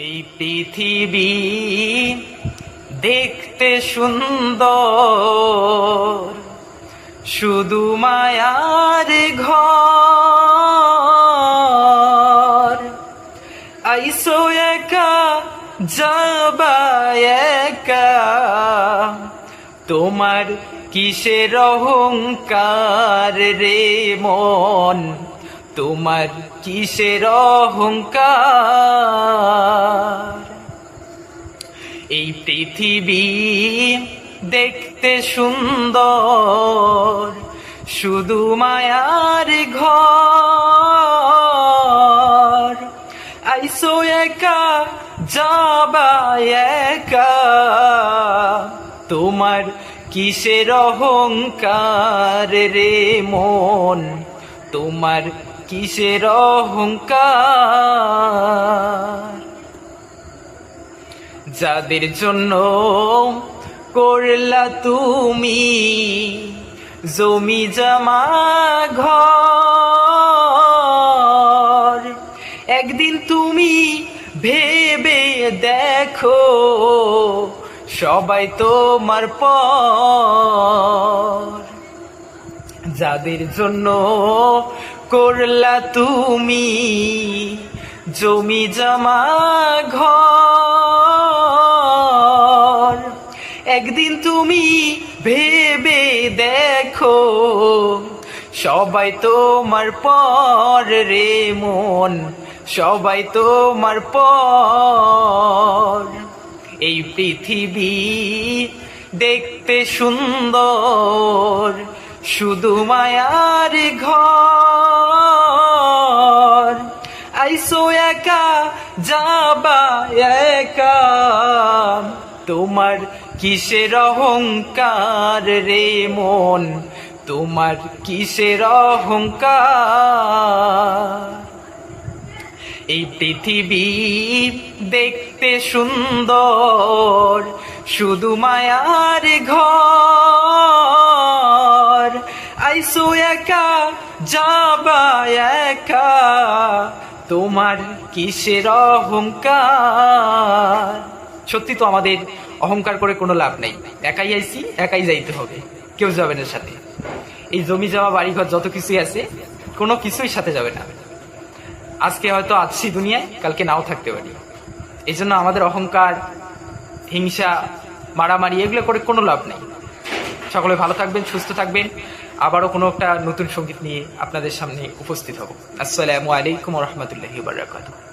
এই পৃথিবী দেখতে সুন্দর। শুধু মায়ার ঘর। আইসো একা, যাবা একা। তোমার কিসের অহংকার রে মন? তোমার কিসের অহংকার? এই পৃথিবী দেখতে সুন্দর, শুধু মায়ার ঘর। আইসো একা, যাবা একা। তোমার কিসের অহংকার রে মন? তোমার কিসের অহংকার? যাদের জন্য করলা তুমি জমি জমা ঘর, একদিন তুমি ভেবে দেখো সবাই তোমার পর। যাদের জন্য করলা তুমি জমি জমা ঘর। একদিন তুমি ভেবে দেখো, সবাই তোমার পর রে মন, সবাই তোমার পর। এই পৃথিবী দেখতে সুন্দর শুধু মায়ার ঘর। আইসো একা, যাবা একা। তোমার কিসের অহংকার রে মন? তোমার কিসের অহংকার? এই পৃথিবী দেখতে সুন্দর, শুধু মায়ার ঘর। আইসো একা যাবা একা। তোমার কিসের অহংকার? সত্যি তো আমাদের অহংকার করে কোনো লাভ নেই। একাই আইছি, একাই যাইতে হবে। কেউ যাবে না সাথে। এই জমি যাওয়া, বাড়িঘর যত কিছুই আছে, কোনো কিছুই সাথে যাবে না। আজকে হয়তো আছি দুনিয়ায়, কালকে নাও থাকতে পারি। এই জন্য আমাদের অহংকার, হিংসা, মারামারি, এগুলো করে কোনো লাভ নেই। সকলে ভালো থাকবেন, সুস্থ থাকবেন। আবারও কোনো একটা নতুন সংগীত নিয়ে আপনাদের সামনে উপস্থিত হব। আসসালামু আলাইকুম রহমতুল্লাহি বারাকাতুহ।